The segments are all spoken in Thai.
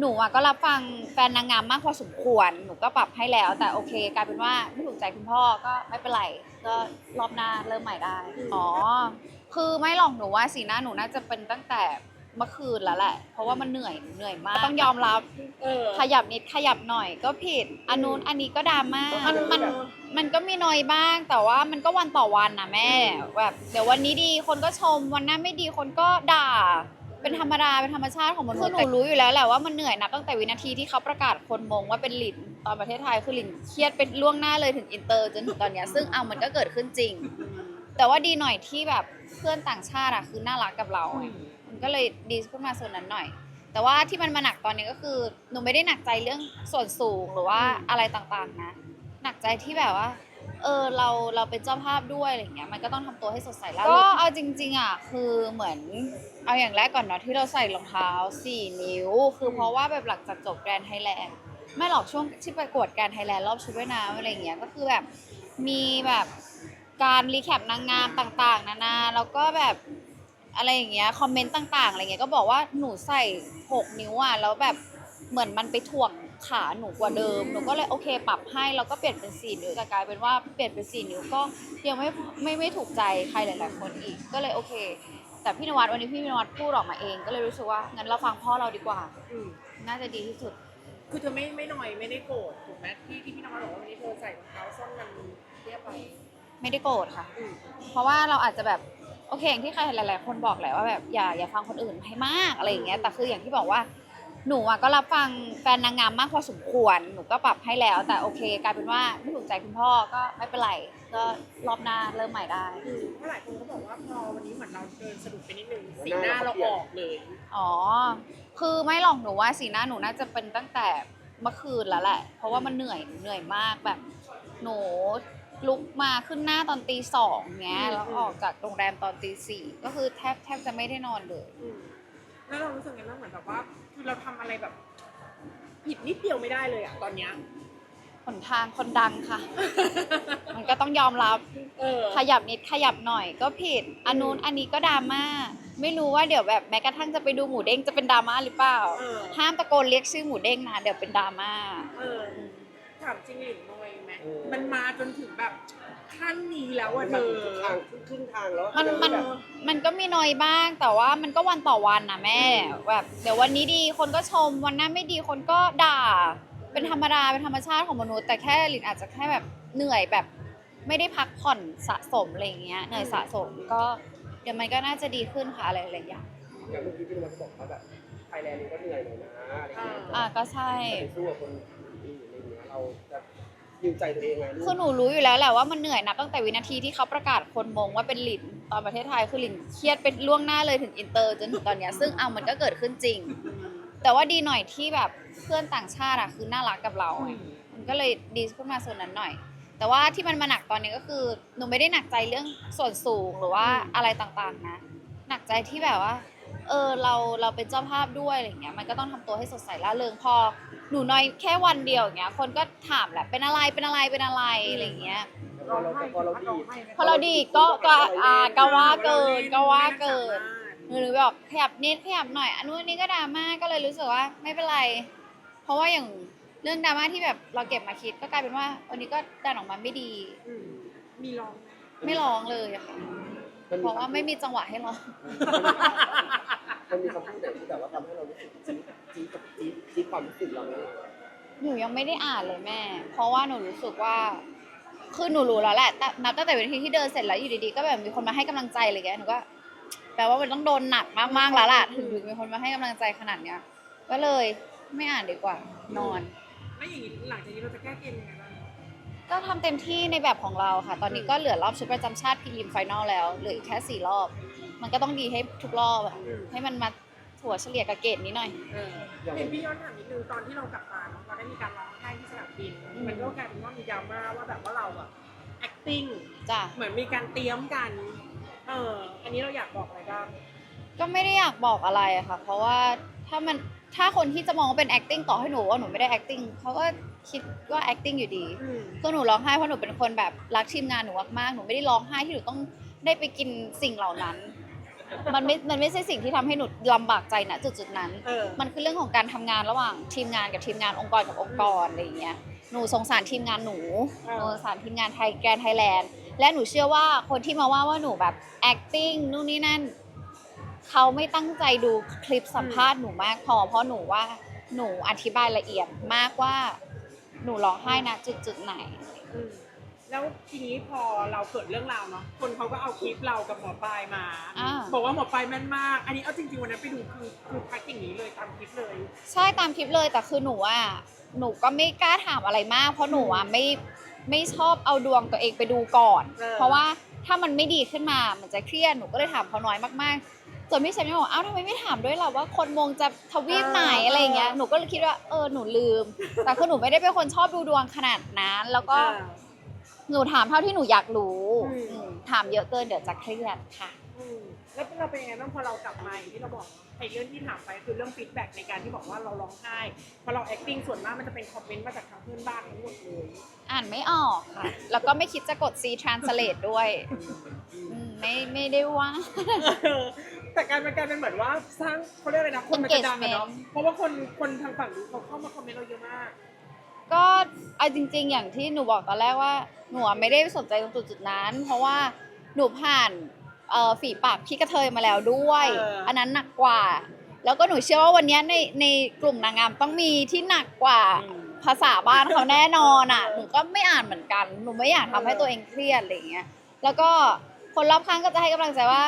หนูอะก็รับฟังแฟนนางงามมากพอสมควร หนูก็ปรับให้แล้ว แต่โอเคกลายเป็นว่าไม่ถูกใจคุณพ่อก็ไม่เป็นไร ก็รอบหน้าเริ่มใหม่ได้ อ๋อ คือไม่หรอกหนูว่าสีหน้าหนูน่าจะเป็นตั้งแต่เมื่อคืนแล้วแหละ เพราะว่ามันเหนื่อยเหนื่อยมาก ต้องยอมรับ เออ ขยับนิดขยับหน่อยก็ผิดอันนู้นอันนี้ก็ดราม่ามันมันมันก็มีน้อยบ้าง แต่ว่ามันก็วันต่อวันนะแม่ แบบเดี๋ยววันนี้ดีคนก็ชมวันหน้าไม่ดีคนก็ด่า เป็นธรรมดาเป็นธรรมชาติของมนุษย์คือหนูรู้อยู่แล้วแหละว่ามันเหนื่อยนับตั้งแต่วินาทีที่เขาประกาศคนมงว่าเป็นหลินตอนประเทศไทยคือหลินเครียดเป็นล่วงหน้าเลยถึงอินเตอร์จนถึงตอนเนี้ยซึ่งเอามันก็เกิดขึ้นจริง แต่ว่าดีหน่อยที่แบบเพื่อนต่างชาติอะคือน่ารักกับเราไงมันก็เลยดีขึ้นมาส่วนนั้นหน่อย แต่ว่าที่มันมาหนักตอนนี้ก็คือหนูไม่ได้หนักใจเรื่องส่วนสูงหรือว่าอะไรต่างๆนะ หนักใจที่แบบว่า เออเราเราเป็นเจ้าภาพด้วยอะไรเงี้ยมันก็ต้องทำตัวให้สดใสแล้วก็เอาจริงๆอะคือเหมือนเอาอย่างแรกก่อนเนาะที่เราใส่รองเท้าสี่นิ้ว คือเพราะว่าแบบหลังจากจบแกรนด์ไทยแลนด์ไม่หรอกช่วงที่ประกวดแกรนด์ไทยแลนด์รอบชุดว่ายน้ำอะไรเงี้ยก็คือแบบมีแบบการรีแคปนางงามต่างๆ นานาแล้วก็แบบอะไรอย่างเงี้ยคอมเมนต์ต่างๆอะไรเงี้ยก็บอกว่าหนูใส่ 6 นิ้วอะแล้วแบบเหมือนมันไปถ่วง ขาหนูกว่าเดิม หนูก็เลยโอเค ปรับให้แล้วก็เปลี่ยนเป็น4นิ้วแต่กลายเป็นว่าเปลี่ยนเป็น4นิ้วก็ยังไม่ไม่ไม่ถูกใจใครหลาย ๆ คนอีกก็เลยโอเค แต่พี่นวัดวันนี้พี่นวัดพูดออกมาเอง ก็เลยรู้สึกว่างั้นเราฟังพ่อเราดีกว่า อืมน่าจะดีที่สุด คือเธอไม่ไม่หน่อยไม่ได้โกรธถูกไหมที่ที่พี่น้องบอกว่าวันนี้เธอใส่รองเท้าส้นมันเรียบไปไม่ได้โกรธค่ะ อืมเพราะว่าเราอาจจะแบบโอเคอย่างที่ใครหลาย ๆ คนบอกแหละว่าแบบอย่าอย่าฟังคนอื่นให้มากอะไรอย่างเงี้ยแต่คืออย่างที่บอกว่า หนูอะก็รับฟังแฟนนางงามมากพอสมควร หนูก็ปรับให้แล้ว แต่โอเคกลายเป็นว่าไม่ถูกใจคุณพ่อก็ไม่เป็นไร ก็รอบหน้าเริ่มใหม่ได้ อืมเพราะหลายคนเขาบอกว่าพอวันนี้เหมือนเราเดินสะดุดไปนิดนึงสีหน้าเราออกเลย อ๋อ คือไม่หรอกหนูว่าสีหน้าหนูน่าจะเป็นตั้งแต่เมื่อคืนแล้วแหละ เพราะว่ามันเหนื่อยเหนื่อยมากแบบ หนูลุกมาขึ้นหน้าตอนตีสองเงี้ยแล้วออกจากโรงแรมตอนตีสี่ก็คือแทบแทบจะไม่ได้นอนเลย อืม แล้วเรารู้สึกไงบ้างเหมือนแบบว่า คือเราทำอะไรแบบผิดนิดเดียวไม่ได้เลยอะตอนเนี้ย หนทางคนดังค่ะ มันก็ต้องยอมรับ เออ ขยับนิดขยับหน่อยก็ผิดอันนู้นอันนี้ก็ดราม่า ไม่รู้ว่าเดี๋ยวแบบแม้กระทั่งจะไปดูหมูเด้งจะเป็นดราม่าหรือเปล่า เออ ห้ามตะโกนเรียกชื่อหมูเด้งนะเดี๋ยวเป็นดราม่า เออถามจริงหลินนอยไหมมันมาจนถึงแบบ ขั้นนี้แล้วอะเธมันอถึงทางครึ่งทางแล้วมันมันแบบมันก็มีน้อยบ้างแต่ว่ามันก็วันต่อวันนะแม่แบบเดี๋ยววันนี้ดีคนก็ชมวันหน้าไม่ดีคนก็ด่า เป็นธรรมดาเป็นธรรมชาติของมนุษย์ แต่แค่ลินอาจจะแค่แบบเหนื่อยแบบไม่ได้พักผ่อนสะสมอะไรอย่างเงี้ยเหนื่อยสะสมก็เดี๋ยวมันก็น่าจะดีขึ้นค่ะอะไรหลายอย่างอย่างเมื่อกี้พี่นวัดบอกว่าแบบไทยแลนด์นี่ก็เหนื่อยหน่อยนะอะไรอย่างเงี้ยอ่าก็ใช่แต่สู้กับคนอื่นอะไรอย่างเงี้ยเราจะ ยิวใจตัวเองไงลูกคือหนูรู้อยู่แล้วแหละว่ามันเหนื่อยนับตั้งแต่วินาทีที่เขาประกาศคนมงว่าเป็นหลินตอนประเทศไทยคือหลินเครียดเป็นล่วงหน้าเลยถึงอินเตอร์จนถึงตอนเนี้ยซึ่งเอามันก็เกิดขึ้นจริง แต่ว่าดีหน่อยที่แบบเพื่อนต่างชาติอะคือน่ารักกับเราไงมันก็เลยดีขึ้นมาส่วนนั้นหน่อย แต่ว่าที่มันมาหนักตอนนี้ก็คือหนูไม่ได้หนักใจเรื่องส่วนสูงหรือว่าอะไรต่างๆนะ หนักใจที่แบบว่า เออเราเราเป็นเจ้าภาพด้วยอะไรเงี้ยมันก็ต้องทำตัวให้สดใสร่าเริงพอ หนูน้อยแค่วันเดียวอย่างเงี้ย คนก็ถามแหละเป็นอะไรเป็นอะไรเป็นอะไรอะไรเงี้ยพอเราพอเราดีพอเราดีก็ก็อ่าก็ว่าเกินก็ว่าเกินหรือแบบขยับนิดขยับหน่อยอันนู้นอันนี้ก็ดราม่าก็เลยรู้สึกว่าไม่เป็นไร เพราะว่าอย่างเรื่องดราม่าที่แบบเราเก็บมาคิดก็กลายเป็นว่าวันนี้ก็ดันออกมาไม่ดี อืมมีลองไหมไม่ร้องเลยอะค่ะเพราะว่าไม่มีจังหวะให้ร้องมันมีคำพูดไหนที่แบบว่าทำให้เรารู้สึกจี๊ดจี๊ดกับจี๊ด จี๊ดความรู้สึกเราไหมหนูยังไม่ได้อ่านเลยแม่ เพราะว่าหนูรู้สึกว่า คือหนูรู้แล้วแหละแต่นับตั้งแต่วินาทีที่เดินเสร็จแล้วอยู่ดีๆ ก็แบบมีคนมาให้กำลังใจอะไรเงี้ย หนูก็ แปลว่ามันต้องโดนหนักมากๆแล้วล่ะ ถึงถึงมีคนมาให้กำลังใจขนาดเนี้ย ก็เลยไม่อ่านดีกว่า นอนแล้วอย่างนี้หลังจากนี้เราจะแก้เกมยังไงบ้างก็ทำเต็มที่ในแบบของเราค่ะ ตอนนี้ก็เหลือรอบชุดประจำชาติพีริมไฟนอลแล้ว เหลืออีกแค่สี่รอบ มันก็ต้องดีให้ทุกรอบอะให้มันมา ถั่วเฉลี่ยกับเกณฑ์นี้หน่อย เออเห็นพี่ย้อนถามนิดนึงตอนที่เรากลับมาเนอะเราได้มีการร้องไห้ที่สนามบิน อืม มันก็กลายเป็นว่ามีดราม่าว่าแบบว่าเราอะ acting จ้ะ เหมือนมีการเตรียมกัน เออ อันนี้เราอยากบอกอะไรบ้าง ก็ไม่ได้อยากบอกอะไรอะค่ะ เพราะว่าถ้ามันถ้าคนที่จะมองว่าเป็น acting ต่อให้หนูว่าหนูไม่ได้ acting เขาก็คิดว่า acting อยู่ดี อืมคือหนูร้องไห้เพราะหนูเป็นคนแบบรักทีมงานหนูมากๆ หนูไม่ได้ร้องไห้ที่หนูต้องได้ไปกินสิ่งเหล่านั้น มันไม่ มันไม่ใช่สิ่งที่ทำให้หนูลำบากใจณจุดจุดๆนั้น เออ มันคือเรื่องของการทำงานระหว่างทีมงานกับทีมงานองค์กรกับองค์กรอะไรอย่างเงี้ย หนูสงสารทีมงานหนูอ่า หนูสงสารทีมงานไทยแกรนไทยแลนด์ และหนูเชื่อว่าคนที่มาว่าว่าหนูแบบ acting นู่นนี่นั่น เขาไม่ตั้งใจดูคลิปสัมภาษณ์หนูมากพอ เพราะหนูว่าหนูอธิบายละเอียดมากว่า หนูร้องไห้นะจุดจุดๆไหน อืม แล้วทีนี้พอเราเกิดเรื่องราวเนาะคนเขาก็เอาคลิปเรากับหมอปลายมาอ่า บอกว่าหมอปลายแม่นมาก อันนี้เอาจริงๆวันนั้นไปดูคือคือพักอย่างนี้เลยตามคลิปเลยใช่ตามคลิปเลยแต่คือหนูอะหนูก็ไม่กล้าถามอะไรมาก เพราะหนูอะไม่ไม่ชอบเอาดวงตัวเองไปดูก่อนเออเพราะว่าถ้ามันไม่ดีขึ้นมามันจะเครียดหนูก็เลยถามเขาน้อยมากๆจนพี่เชมบอกเอ้าทำไมไม่ถามด้วยล่ะว่าคนมงจะทวีปไหนอะไรอย่างเงี้ยหนูก็เลยคิดว่าเออหนูลืม แต่คือหนูไม่ได้เป็นคนชอบดูดวงขนาดนั้นแล้วก็ อ่า หนูถามเท่าที่หนูอยากรู้อืม อืมถามเยอะเกินเดี๋ยวจะเครียดค่ะ อืมแล้วเราเป็นยังไงบ้างพอเรากลับมาอย่างที่เราบอกไอ้เรื่องที่ถามไปคือเรื่องฟีดแบ็กในการที่บอกว่าเราร้องไห้พอเรา acting ส่วนมากมันจะเป็นคอมเมนต์มาจากทางเพื่อนบ้านทั้งหมดเลยอ่านไม่ออกค่ะ แล้วก็ไม่คิดจะกด C translate ด้วยอืมไม่ไม่ได้ว่า แต่การเป็นการเป็นเหมือนว่าสร้างเขาเรียกอะไรนะคนมันจะดังอะเนาะ Engagement เพราะว่าคนคนทางฝั่งนู้นเขาเข้ามาคอมเมนต์เราเยอะมากก็ เอาจริง ๆ อย่างที่หนูบอกตอนแรกว่าหนูอะไม่ได้สนใจตรงจุดจุดๆนั้น เพราะว่าหนูผ่านเอ่อฝีปากพี่กระเทยมาแล้วด้วย เอออั อันนั้นหนักกว่า แล้วก็หนูเชื่อว่าวันเนี้ยในในกลุ่มนางงามต้องมีที่หนักกว่า ภาษาบ้านเขาแน่นอนอะ หนูก็ไม่อ่านเหมือนกัน หนูไม่อยากทำให้ตัวเองเครียดอะไรอย่างเงี้ย แล้วก็คนรอบข้างก็จะให้กำลังใจว่า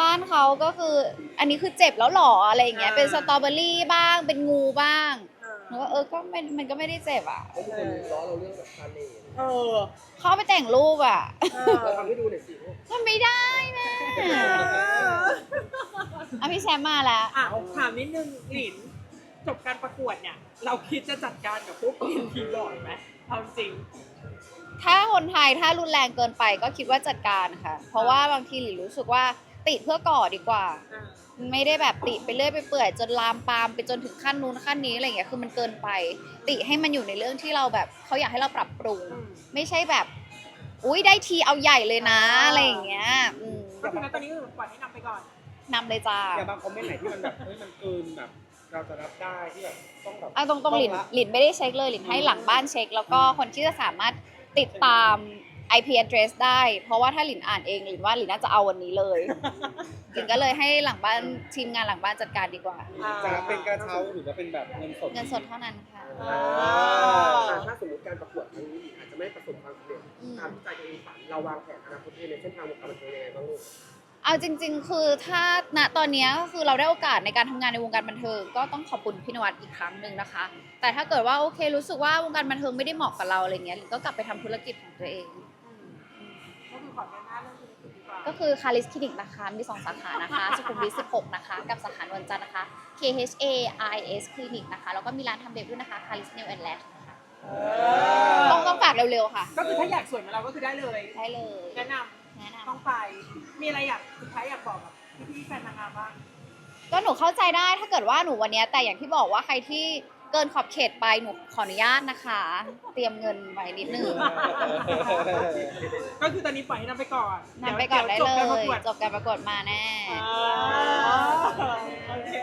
บ้านเขาก็คือ อันนี้คือเจ็บแล้วหรออะไรอย่างเงี้ยเป็นสตรอเบอรี่บ้าง เป็นงูบ้าง หนูว่าเออก็ไม่มันก็ไม่ได้เจ็บอะเขามีคนล้อเราเรื่องแบบคาเลนเออเข้าไปแต่งรูปอะเอเราอทำให้ดูหน่อยสิทำไม่ได้นะอะพี่แชมป์มาแล้ว อะถามนิดนึงหลินจบการประกวดเนี่ย เราคิดจะจัดการกับพวกเรียนคีย์บอร์ดไหมเอาจริง ถ้าคนไทยถ้ารุนแรงเกินไปก็คิดว่าจัดการค่ะ เพราะว่าบางทีหลิรู้สึกว่า ติเพื่อก่อดีกว่าอ่า ไม่ได้แบบติไปเรื่อยไปเปื่อย จนลามปามไปจนถึงขั้นนู้นขั้นนี้อะไรอย่างเงี้ยคือมันเกินไป ติให้มันอยู่ในเรื่องที่เราแบบเขาอยากให้เราปรับปรุงอืมไม่ใช่แบบ อุ้ยได้ทีเอาใหญ่เลยนะอ่าอะไรอย่างเงี้ยอืมก็คือณตอนนี้คือปล่อยให้นำไปก่อน นำเลยจ้า อย่างบางคอมเมนต์ไหนที่มันแบบเฮ้ยมันเกินแบบ เราจะรับได้ที่แบบต้องแบบเอาตรงๆหลินต้องละ หลินไม่ได้เช็คเลยหลินให้หลังบ้านเช็ค แล้วก็คนที่จะสามารถติดตาม IP address ได้ เพราะว่าถ้าหลินอ่านเองหลินว่าหลินน่าจะเอาวันนี้เลยหลินก็เลยให้หลังบ้านทีมงานหลังบ้านจัดการดีกว่า จะรับเป็นกระเช้าหรือว่าเป็นแบบเงินสดเงินสดเท่านั้นค่ะ อ่าอ่าถ้าสมมติการประกวดครั้งนี้อาจจะไม่ประสบความสำเร็จอืม ตามที่ใจตัวเองฝันเราวางแผนอนาคตตัวเองในเส้นทางวงการบันเทิงยังไงบ้างลูกเอาจริง ๆ คือถ้าณตอนเนี้ยก็คือเราได้โอกาสในการทำงานในวงการบันเทิงก็ต้องขอบคุณพี่นวัดอีกครั้งหนึ่งนะคะ แต่ถ้าเกิดว่าโอเครู้สึกว่าวงการบันเทิงไม่ได้เหมาะกับเราอะไรเงี้ยหลินก็กลับไปทำธุรกิจของตัวเองก็คือ ขอเดินหน้าเรื่องธุรกิจดีกว่าก็คือคาริสคลินิกนะคะ มีสองสาขานะคะ สุขุมวิท 16 นะคะ กับสาขานวลจันทร์นะคะ K H A I S คลินิกนะคะ แล้วก็มีร้านทำเด็บด้วยนะคะคาริสเนลแอนด์แลชนะคะต้องต้องฝากเร็วๆค่ะ ก็คือถ้าอยากสวยเหมือนเราก็คือได้เลย ได้เลย แนะนแนะนำต้องไป มีอะไรอยากสุดท้ายอยากบอกกับพี่ๆแฟนนางงามบ้างำก็หนูเข้าใจได้ถ้าเกิดว่าหนูวันเนี้ยแต่อย่างที่บอกว่าใครที่ เกินขอบเขตไปหนูขออนุญาตนะคะ เตรียมเงินไว้นิดนึงก็คือตอนนี้ปล่อยให้นำไปก่อนนำไปก่อนได้ดี๋วจบเลการประยกวดจบการประกวดมาแน่อ่าโอเค